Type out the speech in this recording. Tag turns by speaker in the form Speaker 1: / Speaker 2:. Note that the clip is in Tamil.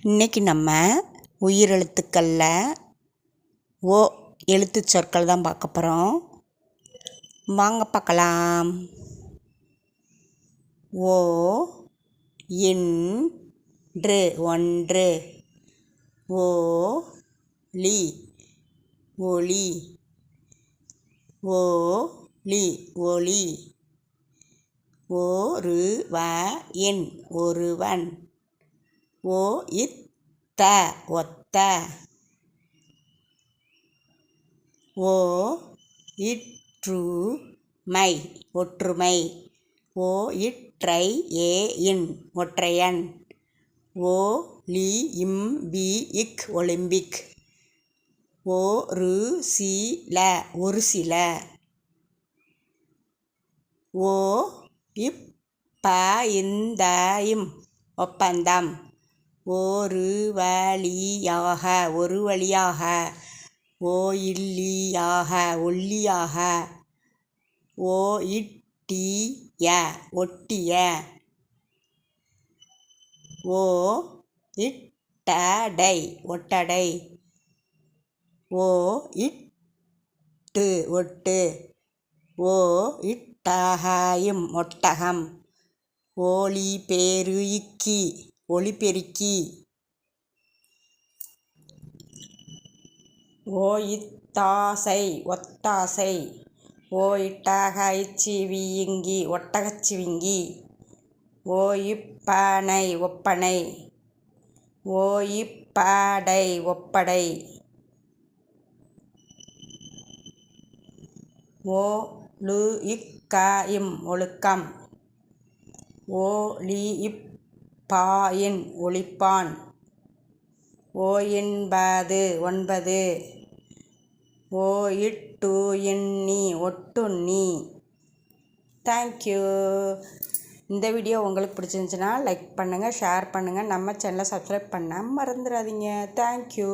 Speaker 1: இன்றைக்கி நம்ம உயிரெழுத்துக்களில் ஓ எழுத்து சொற்கள் தான் பார்க்க போகிறோம் வாங்க பார்க்கலாம். ஓ இன்று ஒன்று. ஓ லி ஒளி. ஓ லி ஒளி. ஒருவன் ஒருவன். ஓ இத்த ஒத்த. ஓ இற்றுமை ஒற்றுமை. ஓ இற்றை ஏ இன் ஒற்றையன். ஓ லி இம் பி இக் ஒலிம்பிக். ஓ ரு சில ஒரு சில. ஓ இப் ப இந்த இம் ஒப்பந்தம். ஒரு வழியாக ஒரு வழியாக ஓ இல்லியாக ஒல்லியாக ஓ இட்டிய ஒட்டிய ஓ இட்டடை ஒட்டடை ஓ இட்டு ஒட்டு ஓ இட்டகாயும் ஒட்டகம் ஓலி பேரு இக்கி. ஒளிபெருக்கி. ஓ இத்தாசை ஒத்தாசை. ஓ இட்டக இச்சிவிங்கி ஒட்டகச்சிவிங்கி ஓ இப்பனை ஒப்பனை. ஓ ஒப்படை. ஓ லு இக்க இம் ஒழுக்கம் ஓ லி இப் பாயின் ஒழிப்பான். ஓ என்பது ஒன்பது ஓ இட்டு எண்ணி ஒட்டுண்ணி தேங்க்யூ இந்த வீடியோ உங்களுக்கு பிடிச்சிருந்துச்சுன்னா லைக் பண்ணுங்கள் ஷேர் பண்ணுங்கள் நம்ம சேனலை சப்ஸ்கிரைப் பண்ண மறந்துடாதீங்க தேங்க்யூ